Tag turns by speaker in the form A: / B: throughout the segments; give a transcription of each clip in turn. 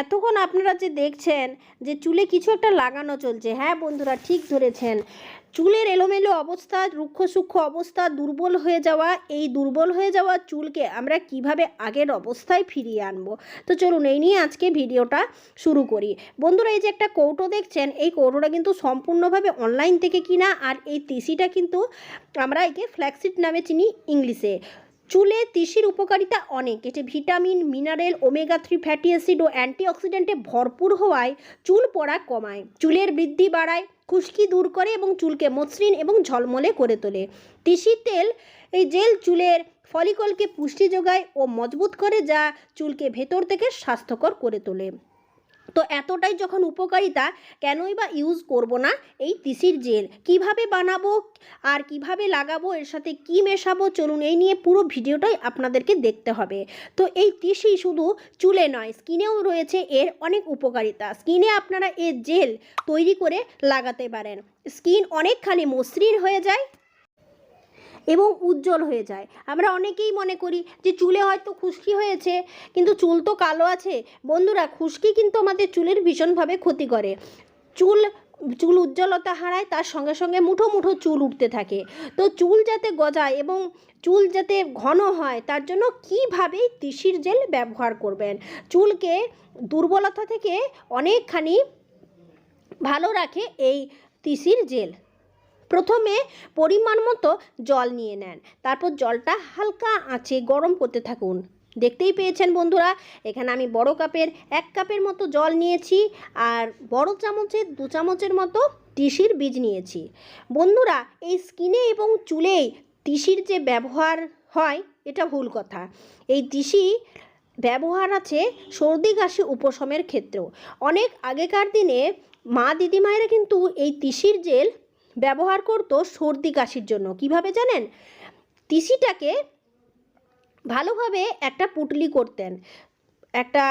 A: এতক্ষণ আপনারা যে দেখছেন যে চুলে কিছু একটা লাগানো চলছে হ্যাঁ বন্ধুরা ঠিক ধরেছেন। চুলের এলোমেলো অবস্থা, রুক্ষ সূক্ষ্ম অবস্থা, দুর্বল হয়ে যাওয়া, এই দুর্বল হয়ে যাওয়া চুলকে আমরা কীভাবে আগের অবস্থায় ফিরিয়ে আনব? তো চলুন এই নিয়ে আজকে ভিডিওটা শুরু করি। বন্ধুরা এই যে একটা কৌটো দেখছেন, এই কৌটোটা কিন্তু সম্পূর্ণভাবে অনলাইন থেকে কিনা, আর এই তিসিটা কিন্তু আমরা একে ফ্ল্যাক্সিড নামে চিনি ইংলিশে। চুলে তিসির উপকারিতা অনেক। এটি vitamin, mineral, omega three fatty acid ও অ্যান্টিঅক্সিডেন্টে ভরপুর হওয়ায় চুল পড়া কমায়। চুলের বৃদ্ধি বাড়ায়, খুশকি দূর করে এবং চুলকে মসৃণ এবং ঝলমলে করে তোলে। তিসি তেল এই জেল চুলের ফলিকলকে পুষ্টি যোগায় ও মজবুত করে যা চুলকে ভেতর থেকে স্বাস্থ্যকর করে তোলে। তো এতটাই যখন উপকারিতা, কেনই বা ইউজ করব না এই তিসির জেল? কীভাবে বানাবো আর কীভাবে লাগাবো, এর সাথে কি মেশাবো, চলুন এই নিয়ে পুরো ভিডিওটাই আপনাদেরকে দেখতে হবে। তো এই তিসি শুধু চুলে নয়, স্কিনেও রয়েছে এর অনেক উপকারিতা। স্কিনে আপনারা এর জেল তৈরি করে লাগাতে পারেন। স্কিন অনেকখানি মসৃণ হয়ে যায়। এবং উজ্জ্বল হয়ে যায়। আমরা অনেকেই মনে করি যে চুলে হয়তো খুশকি হয়েছে, কিন্তু চুল তো কালো আছে। বন্ধুরা, খুশকি কিন্তু আমাদের চুলের ভীষণভাবে ক্ষতি করে। চুল চুল উজ্জ্বলতা হারায়, তার সঙ্গে সঙ্গে মুঠো মুঠো চুল উঠতে থাকে। তো চুল যাতে গজায় এবং চুল যাতে ঘন হয়, তার জন্য কীভাবে তিসির জেল ব্যবহার করবেন? চুলকে দুর্বলতা থেকে অনেকখানি ভালো রাখে এই তিসির জেল। প্রথমে পরিমাণ মতো জল নিয়ে নেন। তারপর জলটা হালকা আঁচে গরম করতে থাকুন। দেখতেই পেয়েছেন বন্ধুরা, এখানে আমি বড় কাপের এক কাপের মতো জল নিয়েছি আর বড় চামচের দু চামচের মতো তিসির বীজ নিয়েছি। বন্ধুরা, এই স্কিনে এবং চুলেই তিসির যে ব্যবহার হয়, এটা ভুল কথা। এই তিসি ব্যবহার আছে সর্দি কাশি উপশমের ক্ষেত্রেও। অনেক আগেকার দিনে মা দিদিমায়েরা কিন্তু এই তিসির জেল ব্যবহার করতো সর্দি কাশির জন্য। কীভাবে জানেন? তিসিটাকে ভালোভাবে একটা পুটলি করতেন। একটা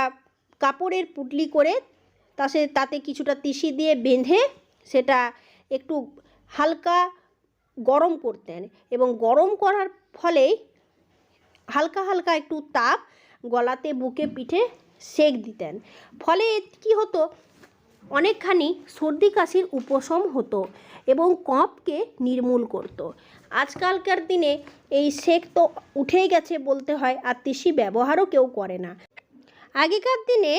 A: কাপড়ের পুটলি করে তা সে তাতে কিছুটা তিসি দিয়ে বেঁধে সেটা একটু হালকা গরম করতেন এবং গরম করার ফলে হালকা হালকা একটু তাপ গলাতে, বুকে, পিঠে সেক দিতেন। ফলে কি হতো? অনেকখানি সর্দি কাশির উপশম হতো এবং কফকে নির্মূল করত। আজকালকার দিনে এই সেক তো উঠেই গেছে বলতে হয়, আর তিসি ব্যবহারও কেউ করে না। আগেকার দিনে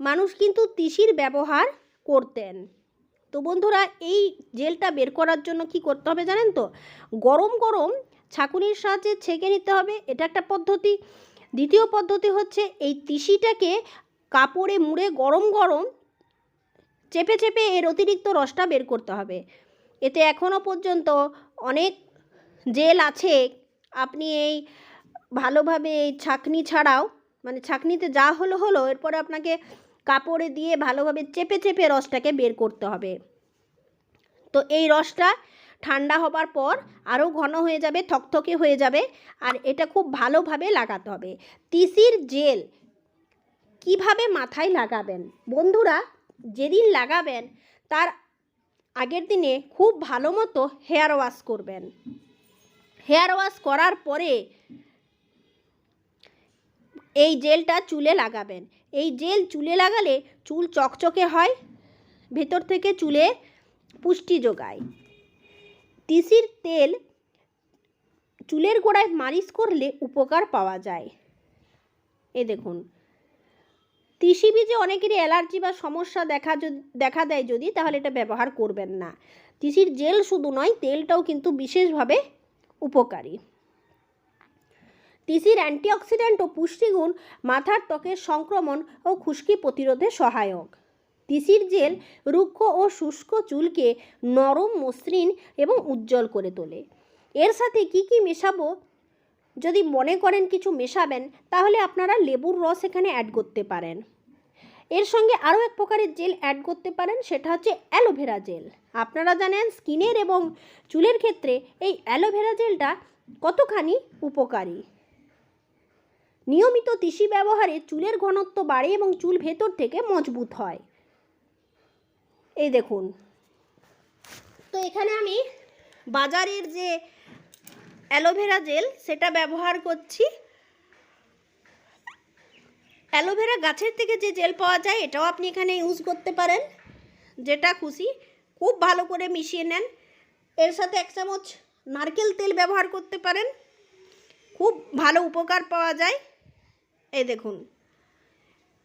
A: মানুষ কিন্তু তিসির ব্যবহার করতেন। তো বন্ধুরা, এই জেলটা বের করার জন্য কি করতে হবে জানেন তো? গরম গরম ছাঁকুনির সাহায্যে ছেঁকে নিতে হবে, এটা একটা পদ্ধতি। দ্বিতীয় পদ্ধতি হচ্ছে এই তিসিটাকে কাপড়ে মুড়ে গরম গরম চেপে চেপে এর অতিরিক্ত রসটা বের করতে হবে। এতে এখনও পর্যন্ত অনেক জেল আছে, আপনি এই ভালোভাবে এই ছাঁকনি ছাড়াও মানে ছাঁকনিতে যা হলো হলো, এরপরে আপনাকে কাপড়ে দিয়ে ভালোভাবে চেপে চেপে রসটাকে বের করতে হবে। তো এই রসটা ঠান্ডা হবার পর আরও ঘন হয়ে যাবে, থকথকে হয়ে যাবে, আর এটা খুব ভালোভাবে লাগাতে হবে। তিসির জেল কীভাবে মাথায় লাগাবেন? বন্ধুরা যেদিন লাগাবেন, তার আগের দিনে খুব ভালো মতো হেয়ার ওয়াশ করবেন। হেয়ার ওয়াশ করার পরে এই জেলটা চুলে লাগাবেন। এই জেল চুলে লাগালে চুল চকচকে হয়, ভেতর থেকে চুলে পুষ্টি যোগায়। তিসির তেল চুলের গোড়ায় মালিশ করলে উপকার পাওয়া যায়। এ দেখুন। তিসি বীজে অনেকেরই অ্যালার্জি বা সমস্যা দেখা যদি দেখা দেয় যদি, তাহলে এটা ব্যবহার করবেন না। তিসির জেল শুধু নয়, তেলটাও কিন্তু বিশেষভাবে উপকারী। তিসির অ্যান্টিঅক্সিডেন্ট ও পুষ্টিগুণ মাথার ত্বকের সংক্রমণ ও খুশকি প্রতিরোধে সহায়ক। তিসির জেল রুক্ষ ও শুষ্ক চুলকে নরম মসৃণ এবং উজ্জ্বল করে তোলে। এর সাথে কি কি মেশাবো যদি মনে করেন কিছু মেশাবেন, তাহলে আপনারা লেবুর রস এখানে অ্যাড করতে পারেন। এর সঙ্গে আরও এক প্রকারের জেল অ্যাড করতে পারেন, সেটা হচ্ছে অ্যালোভেরা জেল আপনারা জানেন, স্কিনের এবং চুলের ক্ষেত্রে এই অ্যালোভেরা জেলটা কতখানি উপকারী? নিয়মিত তিসি ব্যবহারে চুলের ঘনত্ব বাড়ে এবং চুল ভেতর থেকে মজবুত হয়। এই দেখুন। তো এখানে আমি বাজারের যে অ্যালোভেরা জেল, সেটা ব্যবহার করছি। অ্যালোভেরা গাছের থেকে যে জেল পাওয়া যায়, এটাও আপনি এখানে ইউজ করতে পারেন। যেটা খুশি, খুব ভালো করে মিশিয়ে নেন। এর সাথে এক চামচ নারকেল তেল ব্যবহার করতে পারেন। খুব ভালো উপকার পাওয়া যায়। এই দেখুন।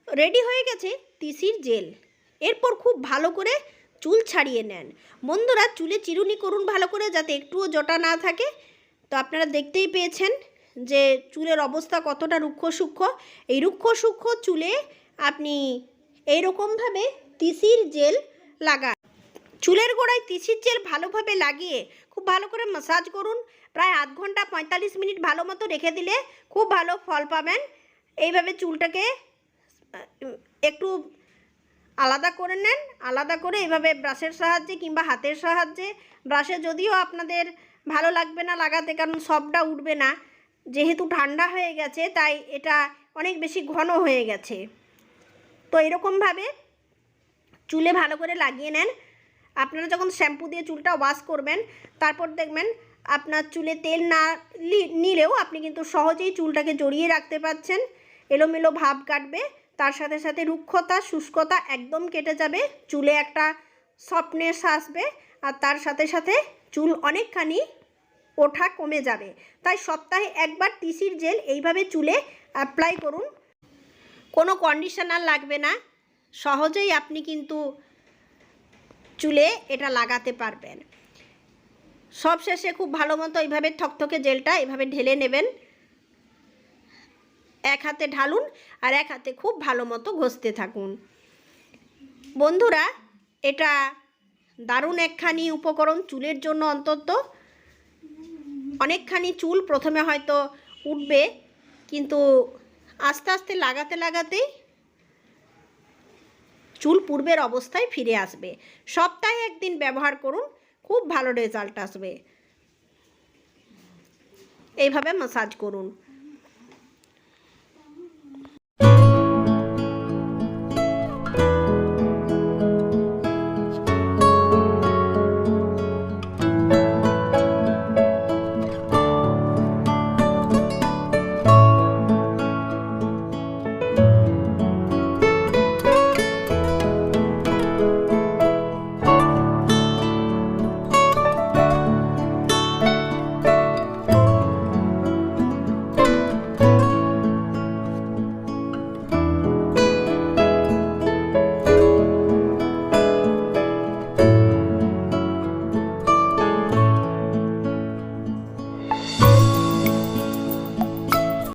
A: রেডি হয়ে গেছে তিসির জেল। এরপর খুব ভালো করে চুল ছাড়িয়ে নেন। বন্ধুরা, চুলে চিরুনি করুন ভালো করে, যাতে একটুও জটা না থাকে। তো আপনারা দেখতেই পেয়েছেন যে চুলের অবস্থা কতটা রুক্ষ সূক্ষ্ম এই রুক্ষ সূক্ষ্ম চুলে আপনি এইরকমভাবে তিসির জেল লাগান। চুলের গোড়ায় তিসির জেল ভালোভাবে লাগিয়ে খুব ভালো করে মাসাজ করুন। প্রায় আধ ঘণ্টা পঁয়তাল্লিশ মিনিট ভালো মতো রেখে দিলে খুব ভালো ফল পাবেন। এইভাবে চুলটাকে একটু আলাদা করে নেন। আলাদা করে এভাবে ব্রাশের সাহায্যে কিংবা হাতের সাহায্যে। ব্রাশে যদিও আপনাদের ভালো লাগবে না লাগাতে, কারণ সবটা উঠবে না। যেহেতু ঠান্ডা হয়ে গেছে, তাই এটা অনেক বেশি ঘন হয়ে গেছে। তো এরকমভাবে চুলে ভালো করে লাগিয়ে নেন। আপনারা যখন শ্যাম্পু দিয়ে চুলটা ওয়াশ করবেন, তারপর দেখবেন আপনার চুলে তেল না নিলেও আপনি কিন্তু সহজেই চুলটাকে জড়িয়ে রাখতে পারছেন। এলোমেলো ভাব কাটবে, তার সাথে সাথে রুক্ষতা, শুষ্কতা একদম কেটে যাবে, চুলে একটা সফটনেস আসবে, আর তার সাথে সাথে চুল অনেকখানি ওঠা কমে যাবে। তাই সপ্তাহে একবার তিসির জেল এইভাবে চুলে অ্যাপ্লাই করুন। কোনো কন্ডিশনার লাগবে না। সহজেই আপনি কিন্তু চুলে এটা লাগাতে পারবেন। সব শেষে খুব ভালো মতো এইভাবে থকথকে জেলটা এভাবে ঢেলে নেবেন। এক হাতে ঢালুন আর এক হাতে খুব ভালো মতো ঘষতে থাকুন। বন্ধুরা, এটা দারুণ একখানি উপকরণ চুলের জন্য অন্তত। অনেকখানি চুল প্রথমে হয়তো উঠবে, কিন্তু আস্তে আস্তে লাগাতে লাগাতেই চুল পূর্বের অবস্থায় ফিরে আসবে। সপ্তাহে একদিন ব্যবহার করুন, খুব ভালো রেজাল্ট আসবে। এইভাবে মাসাজ করুন।